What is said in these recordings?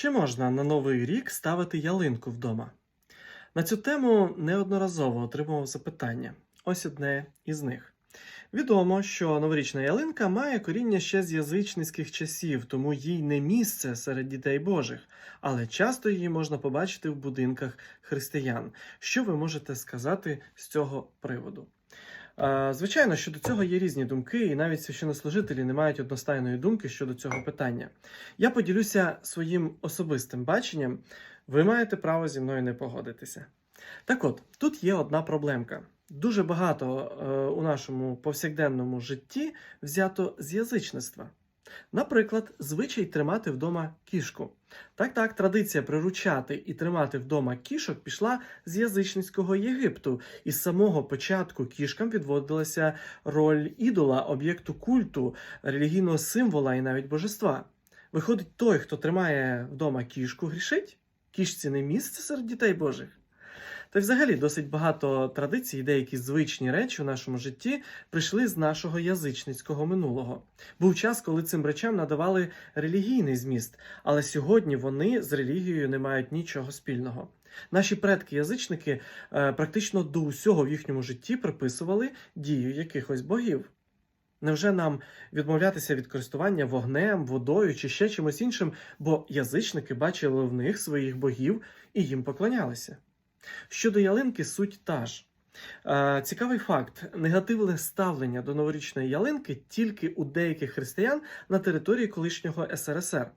Чи можна на новий рік ставити ялинку вдома? На цю тему неодноразово отримував запитання. Ось одне із них. Відомо, що новорічна ялинка має коріння ще з язичницьких часів, тому їй не місце серед дітей Божих, але часто її можна побачити в будинках християн. Що ви можете сказати з цього приводу? Звичайно, щодо цього є різні думки, і навіть священнослужителі не мають одностайної думки щодо цього питання. Я поділюся своїм особистим баченням. Ви маєте право зі мною не погодитися. Так от, тут є одна проблемка. Дуже багато е, у нашому повсякденному житті взято з язичництва. Наприклад, звичай тримати вдома кішку. Так, так, традиція приручати і тримати вдома кішок пішла з язичницького Єгипту, і з самого початку кішкам відводилася роль ідола, об'єкту культу, релігійного символа і навіть божества. Виходить, той, хто тримає вдома кішку, грішить? Кішці не місце серед дітей Божих. Та й взагалі досить багато традицій, деякі звичні речі в нашому житті прийшли з нашого язичницького минулого. Був час, коли цим речам надавали релігійний зміст, але сьогодні вони з релігією не мають нічого спільного. Наші предки-язичники е, практично до усього в їхньому житті приписували дію якихось богів. Невже нам відмовлятися від користування вогнем, водою чи ще чимось іншим, бо язичники бачили в них своїх богів і їм поклонялися? Щодо ялинки, суть та ж. Е, Цікавий факт: негативне ставлення до новорічної ялинки тільки у деяких християн на території колишнього СРСР.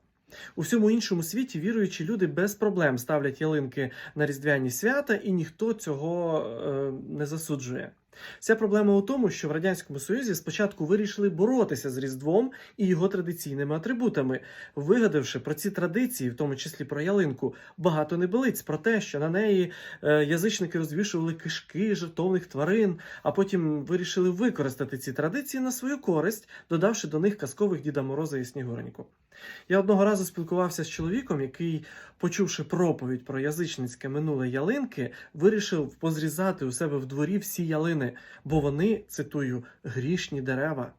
У всьому іншому світі віруючі люди без проблем ставлять ялинки на різдвяні свята, і ніхто цього е, не засуджує. Вся проблема у тому, що в радянському союзі спочатку вирішили боротися з Різдвом і його традиційними атрибутами, вигадавши про ці традиції, в тому числі про ялинку, багато небелиць про те, що на неї е, язичники розвішували кишки жертовних тварин, а потім вирішили використати ці традиції на свою користь, додавши до них казкових Діда Мороза і Снігуреньку. Я одного разу спілкувався з чоловіком, який, почувши проповідь про язичницьке минуле ялинки, вирішив позрізати у себе в дворі всі ялини, бо вони, цитую, грішні дерева,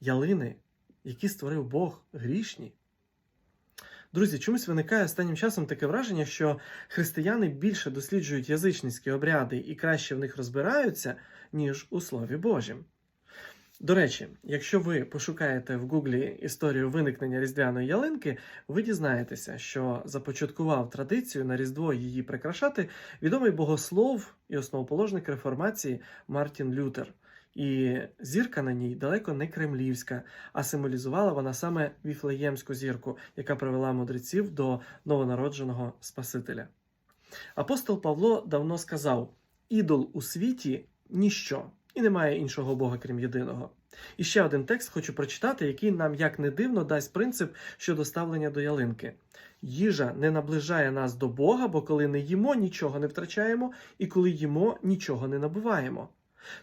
ялини, які створив Бог, грішні. Друзі, чомусь виникає останнім часом таке враження, що християни більше досліджують язичницькі обряди і краще в них розбираються, ніж у Слові Божім. До речі, якщо ви пошукаєте в Гуглі історію виникнення різдвяної ялинки, ви дізнаєтеся, що започаткував традицію на Різдво її прикрашати відомий богослов і основоположник реформації Мартін Лютер. І зірка на ній далеко не кремлівська, а символізувала вона саме віфлеємську зірку, яка привела мудреців до новонародженого Спасителя. Апостол Павло давно сказав: ідол у світі ніщо, і немає іншого Бога, крім єдиного. І ще один текст хочу прочитати, який нам, як не дивно, дасть принцип щодо ставлення до ялинки. Їжа не наближає нас до Бога, бо коли не їмо, нічого не втрачаємо, і коли їмо, нічого не набуваємо.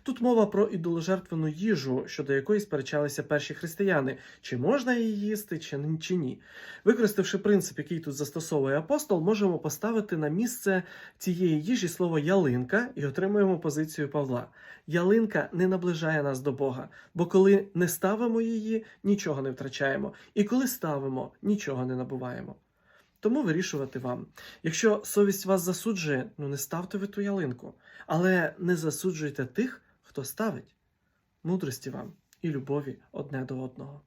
Тут мова про ідоложертвену їжу, щодо якої сперечалися перші християни, чи можна її їсти, чи, ні. Використавши принцип, який тут застосовує апостол, можемо поставити на місце цієї їжі слово ялинка і отримуємо позицію Павла. Ялинка не наближає нас до Бога, бо коли не ставимо її, нічого не втрачаємо, і коли ставимо, нічого не набуваємо. Тому вирішувати вам. Якщо совість вас засуджує, ну не ставте ви ту ялинку, але не засуджуйте тих, хто ставить. Мудрості вам і любові одне до одного.